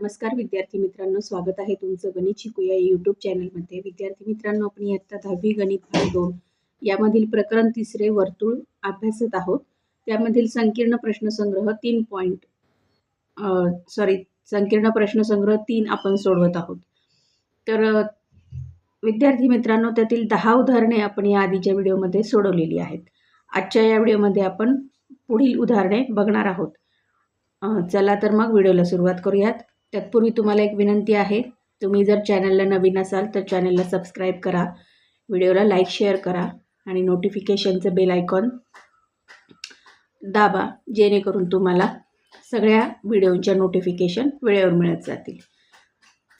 नमस्कार विद्यार्थी मित्रांनो स्वागत आहे तुमचं गणित शिकूया या यूट्यूब चॅनलमध्ये विद्यार्थी मित्रांनो आपण इयत्ता दहावी गणित भाग दोन यामधील प्रकरण तिसरे वर्तुळ अभ्यासत आहोत. त्यामधील संकीर्ण प्रश्नसंग्रह तीन पॉईंट सॉरी संकीर्ण प्रश्नसंग्रह तीन आपण सोडवत आहोत. तर विद्यार्थी मित्रांनो त्यातील दहा उदाहरणे आपण या आधीच्या व्हिडिओमध्ये सोडवलेली आहेत. आजच्या या व्हिडिओमध्ये आपण पुढील उदाहरणे बघणार आहोत. चला तर मग व्हिडिओला सुरुवात करूयात. तत्पूर्वी तुम्हाला एक विनंती आहे तुम्ही जर चॅनलला नवीन असाल तर चॅनलला सबस्क्राईब करा व्हिडिओला लाईक शेअर करा आणि नोटिफिकेशनचं बेल आयकॉन दाबा जेणेकरून तुम्हाला सगळ्या व्हिडिओच्या नोटिफिकेशन वेळेवर मिळत जातील.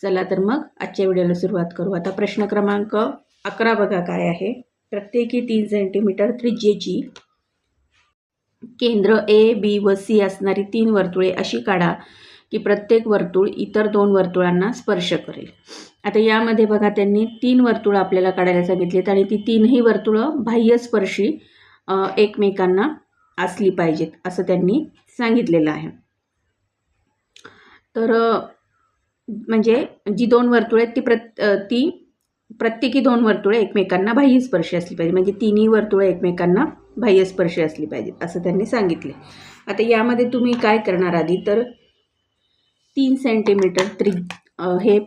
चला तर मग आजच्या व्हिडिओला सुरुवात करू. आता प्रश्न क्रमांक अकरा बघा काय आहे. प्रत्येकी तीन सेंटीमीटर त्रिज्येची केंद्र ए बी व सी असणारी तीन वर्तुळे अशी काढा. की प्रत्येक वर्तुळ इतर दोन वर्तुळांना स्पर्श करेल. आता यामध्ये बघा त्यांनी तीन वर्तुळं आपल्याला काढायला सांगितलीत आणि ती तीनही वर्तुळं बाह्यस्पर्शी एकमेकांना असली पाहिजेत असं त्यांनी सांगितलेलं आहे. तर म्हणजे जी दोन वर्तुळे आहेत ती प्रत ती प्रत्येकी दोन वर्तुळे एकमेकांना बाह्यस्पर्शी असली पाहिजे म्हणजे तिन्ही वर्तुळे एकमेकांना बाह्यस्पर्शी असली पाहिजेत असं त्यांनी सांगितले आता यामध्ये तुम्ही काय करणार आधी? तर तीन सेंटीमीटर त्रि हे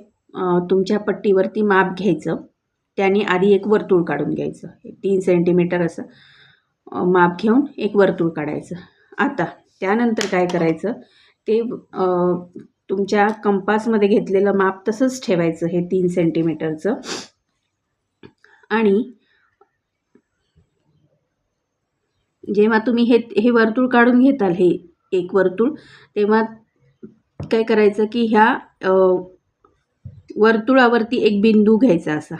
तुमच्या पट्टीवरती माप घ्यायचं. त्याने आधी एक वर्तुळ काढून घ्यायचं. हे तीन सेंटीमीटर असं माप घेऊन एक वर्तुळ काढायचं. आता त्यानंतर काय करायचं? ते तुमच्या कंपासमध्ये घेतलेलं माप तसंच ठेवायचं हे तीन सेंटीमीटरचं आणि जेव्हा तुम्ही हे हे वर्तुळ काढून घेताल हे एक वर्तुळ तेव्हा काय करायचं की ह्या वर्तुळावरती एक बिंदू घ्यायचा असा.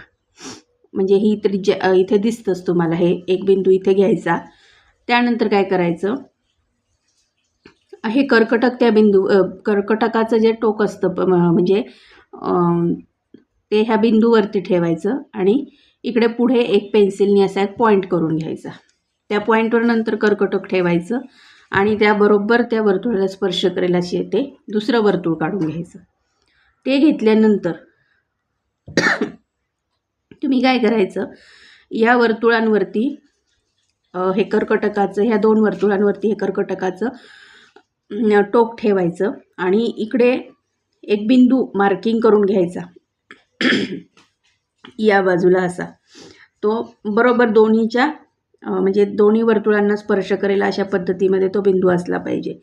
म्हणजे ही त्रिज्या इथे दिसतंच तुम्हाला हे एक बिंदू इथे घ्यायचा. त्यानंतर काय करायचं? हे कर्कटक त्या बिंदू कर्कटकाचं जे टोक असतं प- म्हणजे ते ह्या बिंदूवरती ठेवायचं आणि इकडे पुढे एक पेन्सिलने असा एक पॉईंट करून घ्यायचा. त्या पॉईंटवर नंतर कर्कटक ठेवायचं. आणि त्याबरोबर त्या वर्तुळाला स्पर्श करेल अशी येते. दुसरं वर्तुळ काढून घ्यायचं. ते घेतल्यानंतर तुम्ही काय करायचं? या वर्तुळांवरती हे कर्कटकाचं ह्या दोन वर्तुळांवरती हे कर्कटकाचं टोक ठेवायचं आणि इकडे एक बिंदू मार्किंग करून घ्यायचा. या बाजूला असा. तो बरोबर दोन्हीच्या म्हणजे दोन्ही वर्तुळांना स्पर्श करेल अशा पद्धतीमध्ये तो बिंदू असला पाहिजे.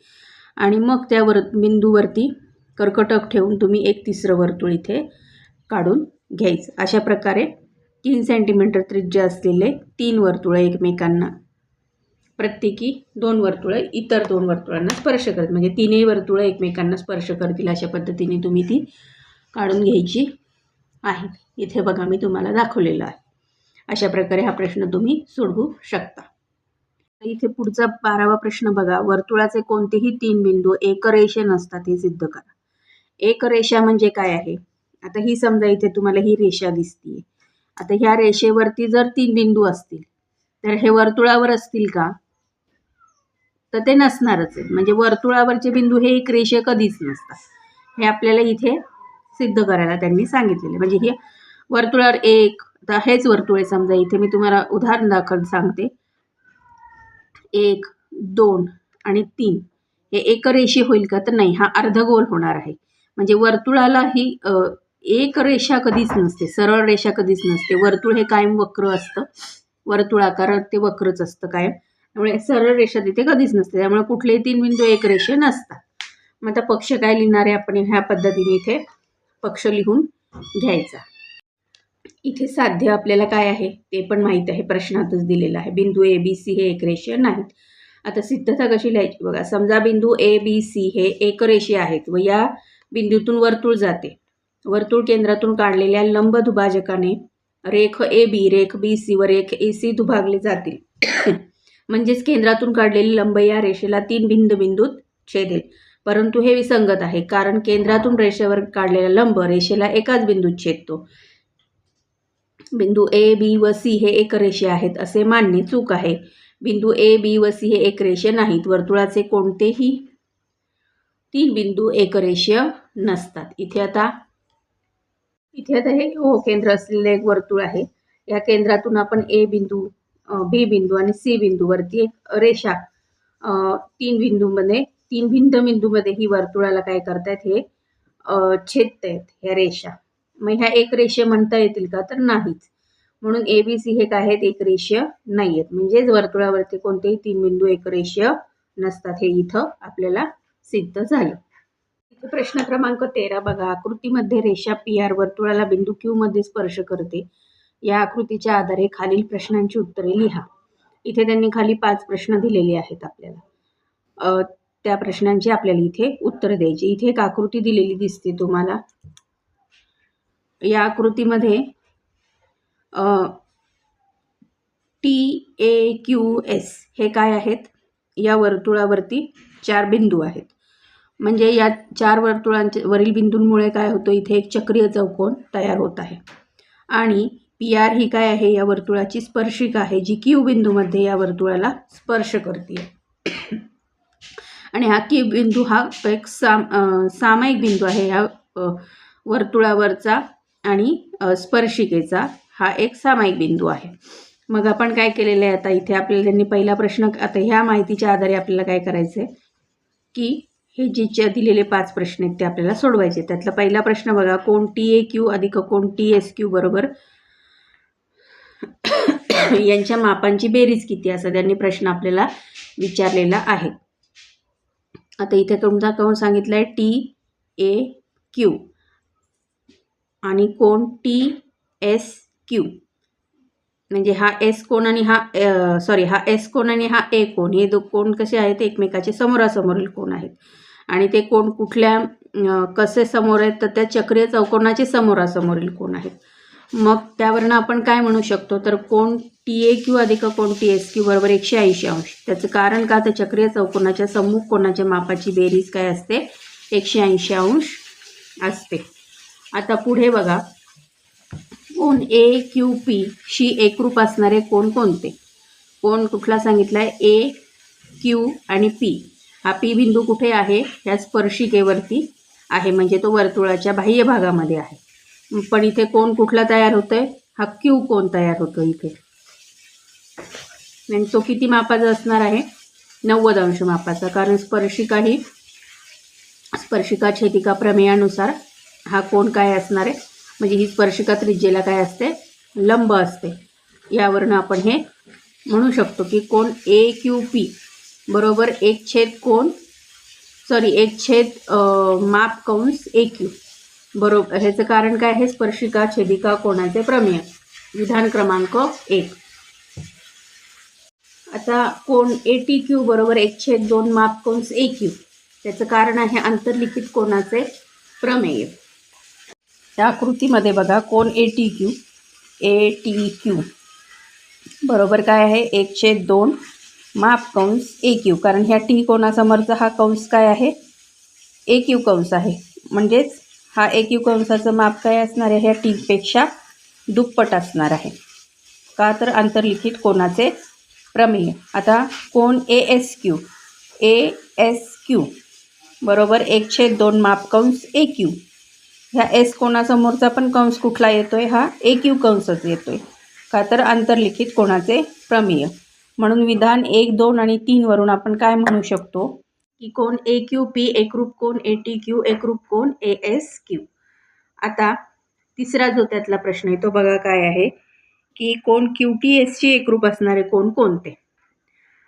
आणि मग त्या वर बिंदूवरती कर्कटक ठेवून तुम्ही एक तिसरं वर्तुळ इथे काढून घ्यायचं. अशा प्रकारे तीन सेंटीमीटर त्रिज्या असलेले तीन वर्तुळं एकमेकांना प्रत्येकी दोन वर्तुळं इतर दोन वर्तुळांना स्पर्श करत म्हणजे तीनही वर्तुळं एकमेकांना स्पर्श करतील अशा पद्धतीने तुम्ही ती काढून घ्यायची आहे. इथे बघा मी तुम्हाला दाखवलेलं आहे. अशा प्रकारे हा प्रश्न तुम्ही सोडवू शकता. इथे पुढचा बारावा प्रश्न बघा. वर्तुळाचे कोणतेही तीन बिंदू एकरेषे नसतात हे सिद्ध करा. एक रेषा म्हणजे काय आहे? आता ही समजा इथे तुम्हाला ही रेषा दिसतीये. आता ह्या रेषेवरती जर तीन बिंदू असतील तर हे वर्तुळावर असतील का? तर ते नसणारच आहे. म्हणजे वर्तुळावरचे बिंदू हे एक रेषे कधीच नसतात. हे आपल्याला इथे सिद्ध करायला त्यांनी सांगितलेले म्हणजे हे वर्तुळावर एक आता हेच वर्तुळ आहे समजा इथे मी तुम्हाला उदाहरण दाखल सांगते. एक दोन आणि तीन. हे एकरेषी होईल का? तर नाही हा अर्धगोल होणार आहे. म्हणजे वर्तुळाला ही एक रेषा कधीच नसते सरळ रेषा कधीच नसते. वर्तुळ हे कायम वक्र असतं. वर्तुळाकार ते वक्रच असतं कायम. त्यामुळे सरळ रेषा तिथे कधीच नसते. त्यामुळे कुठलेही तीन बिंदू एक रेषे नसतात. मग आता पक्ष काय लिहिणार आहे? आपण ह्या पद्धतीने इथे पक्ष लिहून घ्यायचा. इथे साध्य आपल्याला काय आहे ते पण माहीत आहे प्रश्नातच दिलेलं आहे. बिंदू ए बी सी हे एकरेषीय नाहीत. आता सिद्धता कशी लिहायची? बघा समजा बिंदू ए बी सी हे एकरेषीय आहेत व या बिंदूतून वर्तुळ जाते. वर्तुळ केंद्रातून काढलेल्या लंब दुभाजकाने रेख ए बी रेख बी सी व रेख ए सी दुभागले जातील. म्हणजेच केंद्रातून काढलेली लंब या रेषेला तीन भिन्न बिंदूत छेदेल. परंतु हे विसंगत आहे कारण केंद्रातून रेषेवर काढलेला लंब रेषेला एकाच बिंदूत छेदतो. बिंदू ए बी व सी हे एकरेषे आहेत असे मानणे चूक आहे. बिंदू ए बी व सी हे एकरेषे नाहीत वर्तुळाचे कोणतेही तीन बिंदू एकरेषीय नसतात. इथे आता इथे आता हे ओ केंद्र असलेले एक वर्तुळ आहे. या केंद्रातून आपण ए बिंदू बी बिंदू आणि सी बिंदूवरती एक रेषा तीन बिंदूमध्ये तीन भिन्न बिंदूमध्ये ही वर्तुळाला काय करतायत हे छेदत छेदतायत ह्या रेषा. मग ह्या एक रेषीय म्हणता येतील का? तर नाहीच. म्हणून ए बी सी हे काय आहेत? एक रेषीय नाही आहेत म्हणजेच वर्तुळावरती कोणतेही तीन बिंदू एक रेषीय नसतात. हे इथं आपल्याला सिद्ध झालं. प्रश्न क्रमांक तेरा बघा. आकृतीमध्ये रेषा पी आर वर्तुळाला बिंदू क्यू मध्ये स्पर्श करते. या आकृतीच्या आधारे खालील प्रश्नांची उत्तरे लिहा. इथे त्यांनी खाली पाच प्रश्न दिलेले आहेत आपल्याला. त्या प्रश्नांची आपल्याला इथे उत्तर द्यायची. इथे एक आकृती दिलेली दिसते तुम्हाला. या आकृतीमध्ये टी ए क्यू एस हे काय आहेत? या वर्तुळावरती चार बिंदू आहेत. म्हणजे या चार वर्तुळांचे वरील बिंदूंमुळे काय होतं? इथे एक चक्रीय चौकोन तयार होत आहे. आणि पी आर ही काय आहे? या वर्तुळाची स्पर्शिका आहे जी क्यू बिंदूमध्ये या वर्तुळाला स्पर्श करते. आणि हा क्यू बिंदू हा एक साम सामायिक बिंदू आहे. या वर्तुळावरचा आणि स्पर्शिकेचा हा एक सामायिक बिंदू आहे. मग आपण काय केलेलं आहे आता? इथे आपल्याला त्यांनी पहिला प्रश्न आता ह्या माहितीच्या आधारे आपल्याला काय करायचं आहे की हे जे दिलेले पाच प्रश्न आहेत ते आपल्याला सोडवायचे. त्यातला पहिला प्रश्न बघा कोण टी ए क्यू अधिक कोण टी एस क्यू बरोबर? यांच्या मापांची बेरीज किती? असं त्यांनी प्रश्न आपल्याला विचारलेला आहे. आता इथे तुमचा कोण सांगितलं आहे टी ए क्यू. आणि कोण? T S Q. म्हणजे हा एस कोण आणि हा सॉरी हा एस कोण आणि हा ए कोण हे दो कोण कसे आहेत? एकमेकाचे समोरासमोरील कोण आहेत? आणि ते कोण कुठल्या कसे समोर आहेत? तर त्या चक्रीय चौकोनाचे समोरासमोरील कोण आहेत? मग त्यावरनं आपण काय म्हणू शकतो? तर कोण टी ए क्यू अधिक कोण टी एस क्यू बरोबर एकशे ऐंशी अंश. त्याचं कारण का? तर चक्रीय चौकोनाच्या सम्मुख कोणाच्या मापाची बेरीज काय असते? एकशे ऐंशी अंश असते. आता पुढे बघा. कोण ए क्यू पी शी एकरूप असणारे कोण कोणते? कोण कुठला सांगितला आहे ए क्यू आणि पी हा पी बिंदू कुठे आहे? ह्या स्पर्शिकेवरती आहे. म्हणजे तो वर्तुळाच्या बाह्य भागामध्ये आहे. पण इथे कोण कुठला तयार होतोय? हा क्यू कोण तयार होतो इथे? आणि तो किती मापाचा असणार आहे? नव्वद अंश मापाचा. कारण स्पर्शिका ही स्पर्शिका छेदिका प्रमेयानुसार हा कोण काय असणार आहे? म्हणजे ही स्पर्शिका त्रिज्येला काय असते? लंब असते. यावरनं आपण हे म्हणू शकतो की कोण ए क्यू पी बरोबर? एक छेद कोण? सॉरी एक छेद माप कंस ए क्यू बरोबर? ह्याचं कारण काय? आहे स्पर्शिका छेदिका कोणाचे? प्रमेय. विधान क्रमांक एक. आता कोण ए टी क्यू बरोबर? एक छेद दोन माप कंस ए क्यू त्याचं कारण आहे आंतरलिखित कोणाचे? प्रमेय. या आकृतीमध्ये बघा कोण A T Q A T Q बरोबर काय आहे? एक छेद दोन माप कंस ए क्यू कारण ह्या टी कोणासमोरचा? हा कंस काय आहे? ए क्यू कंस आहे. म्हणजेच हा ए क्यू कंसाचं माप काय असणार आहे? ह्या टीपेक्षा दुप्पट असणार आहे. का तर आंतरलिखित कोणाचे? प्रमेय. आता कोण? A S Q A S Q बरोबर एक छेद दोन माप कंस ए क्यू ह्या एस कोणासमोरचा पण कंस कुठला येतोय? हा ए क्यू कंसच येतोय. का तर आंतरलिखित कोणाचे? प्रमेय. म्हणून विधान एक दोन आणि तीनवरून आपण काय म्हणू शकतो? की कोण ए क्यू पी एकरूप कोण ए टी क्यू एकरूप कोण ए एस क्यू आता तिसरा जो त्यातला प्रश्न आहे तो बघा काय आहे. की कोण क्यू टी एसची एकरूप असणारे कोण कोणते?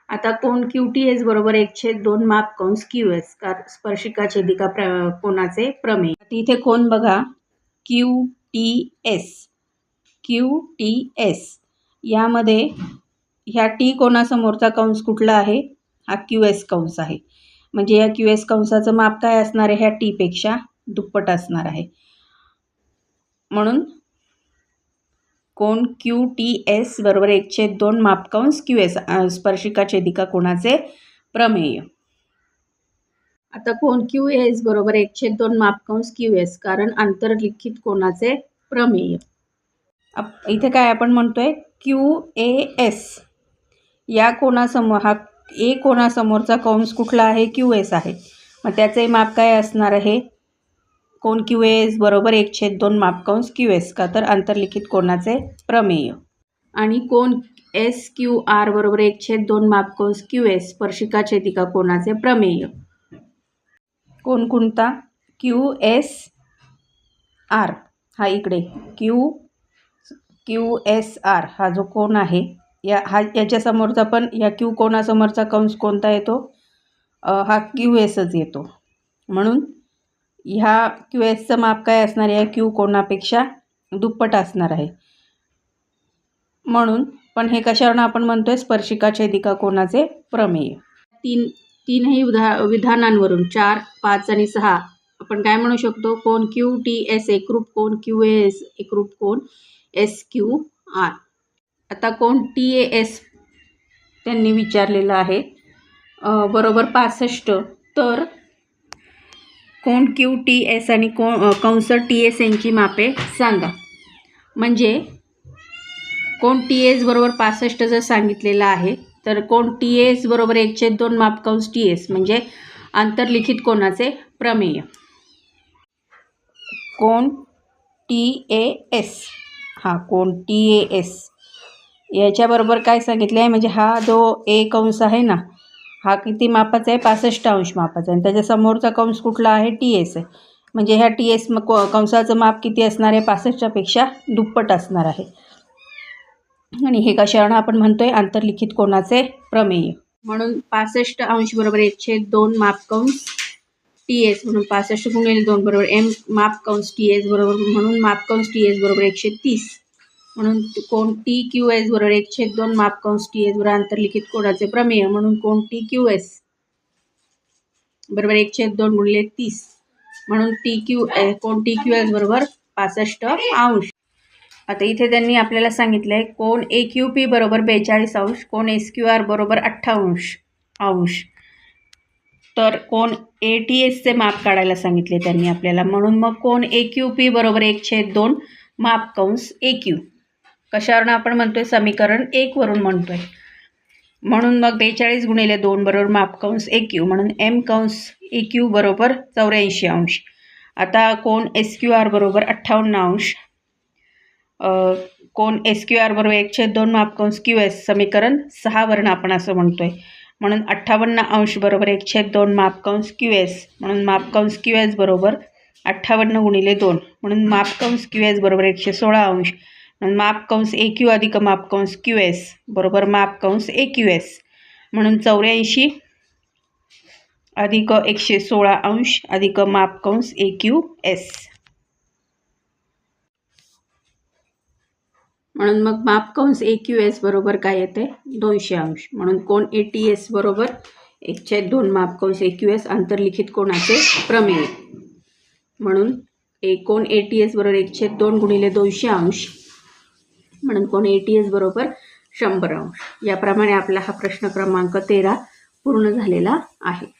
आता कोण क्यू टी एस बरोबर एक छेद दोन माप कंस क्यू एस कार स्पर्शिका छेदिका प्र कोणाचे? प्रमेय. इथे कोण बघा? Q T S. Q T S. यामध्ये ह्या टी कोणासमोरचा कंस कुठला आहे? हा क्यू एस कंस आहे. म्हणजे या क्यू एस कंसाचं माप काय असणार आहे? ह्या टीपेक्षा दुप्पट असणार आहे. म्हणून कोण? क्यू टी एस बरोबर एक छेद दोन मापकंस क्यू एस स्पर्शिका छेदिका कोणाचे? प्रमेय. आता कोण? क्यू एस बरोबर एक छेद दोन मापकंस क्यू एस कारण आंतरलिखित कोणाचे? प्रमेय. इथे काय आपण म्हणतोय? Q A S. या कोणासमोर हा ए कोणासमोरचा कंस कुठला आहे? क्यू एस आहे. मग त्याचंही माप काय असणार आहे? कोण क्यू एस बरोबर एक छेद दोन मापकंस क्यू एस का? तर आंतरलिखित कोणाचे? प्रमेय. आणि कोण एस क्यू आर बरोबर एक छेद दोन मापकंस क्यू एस? स्पर्शिका छेदिका कोणाचे? प्रमेय. कोण कोणता? Q S R. हा इकडे. Q Q S R. हा जो कोण आहे या हा याच्यासमोरचा पण या क्यू कोणासमोरचा कंस कोणता येतो? हा क्यू एसच येतो. म्हणून ह्या क्यू एसचं माप काय असणार आहे? या क्यू कोणापेक्षा दुप्पट असणार आहे. म्हणून पण हे कशावरून आपण म्हणतो आहे स्पर्शिका छेदिका कोणाचे प्रमेय. तीन तीनही उदा विधानांवरून चार पाच आणि सहा आपण काय म्हणू शकतो? कोण क्यू टी एस एकरूप कोण क्यू एस एकरूप कोण एस क्यू आर. आता कोण टी ए एस त्यांनी विचारलेलं आहे. बरोबर पासष्ट. तर कोण क्यू टी एस आणि कोण कंस टी एस यांची मापे सांगा. म्हणजे कोण टी एस बरोबर पासष्ट जर सांगितलेलं आहे तर कोण टी एस बरोबर एकशे दोन मापकंस टी एस म्हणजे आंतरलिखित कोणाचे? प्रमेय. कोण टी ए एस हा कोण टी ए एस याच्याबरोबर काय सांगितलं आहे म्हणजे हा जो ए कंस आहे ना हा किती मापाचा आहे? पासष्ट अंश मापाचा आहे. आणि त्याच्यासमोरचा कंस कुठला आहे? टी एस आहे. म्हणजे ह्या टी एस मग कंसाचं माप किती असणार आहे? पासष्टच्यापेक्षा दुप्पट असणार आहे. आणि हे कशाण आपण म्हणतोय? आंतरलिखित कोणाचे प्रमेय. म्हणून पासष्ट अंश बरोबर एकशे दोन मापकंस टी एस म्हणून पासष्ट गुणिले दोन बरोबर एम मापकंस टी एस बरोबर म्हणून मापकंस टी एस बरोबर एकशे तीस. म्हणून कोण टी क्यू एस बरोबर छेद दोन मापकंस टी एस बरोबर आंतरलिखित कोणाचे प्रमेय म्हणून कोण टी क्यू एस बरोबर एकशे दोन गुणिले तीस. म्हणून टी क्यू ए कोण टी क्यू एस बरोबर पासष्ट अंश. आता इथे त्यांनी आपल्याला सांगितलं आहे कोण ए क्यू पी बरोबर बेचाळीस अंश कोण एस क्यू आर बरोबर अठ्ठावंश अंश तर कोण ए टी एसचे माप काढायला सांगितले त्यांनी आपल्याला म्हणून मग कोण ए क्यू पी बरोबर एक छेद दोन माप कंस ए क्यू कशावरून आपण म्हणतोय? समीकरण एकवरून म्हणतोय. म्हणून मग बेचाळीस गुणिले दोन बरोबर माप कंस ए क्यू म्हणून एम कंस ए क्यू बरोबर चौऱ्याऐंशी अंश. आता कोण एस क्यू आर बरोबर अठ्ठावन्न अंश. कोण एस क्यू आर बरोबर एकशे दोन मापकंस क्यू एस समीकरण सहावरून आपण असं म्हणतोय. म्हणून अठ्ठावन्न अंश बरोबर एकशे दोन मापकंस क्यू एस म्हणून मापकंस क्यू एस बरोबर अठ्ठावन्न गुणिले दोन म्हणून मापकंस क्यू एस बरोबर एकशे सोळा अंश. माप कंस ए क्यू अधिक मापकंस क्यू एस बरोबर माप कंस ए क्यू एस. म्हणून चौऱ्याऐंशी अधिक एकशे सोळा अंश अधिक मापकंस ए क्यू एस. म्हणून मग माप कंस ए क्यू एस बरोबर काय येते? दोनशे अंश. म्हणून कोण ए टी एस बरोबर? एकशे दोन माप कंस ए क्यू एस आंतरलिखित कोणाचे? प्रमेय. म्हणून ए कोण ए टी एस बरोबर एकशे दोन गुणिले दोनशे अंश? म्हणून कोण एटी एस बरोबर शंभर अंश. याप्रमाणे आपला हा प्रश्न क्रमांक तेरा पूर्ण झालेला आहे.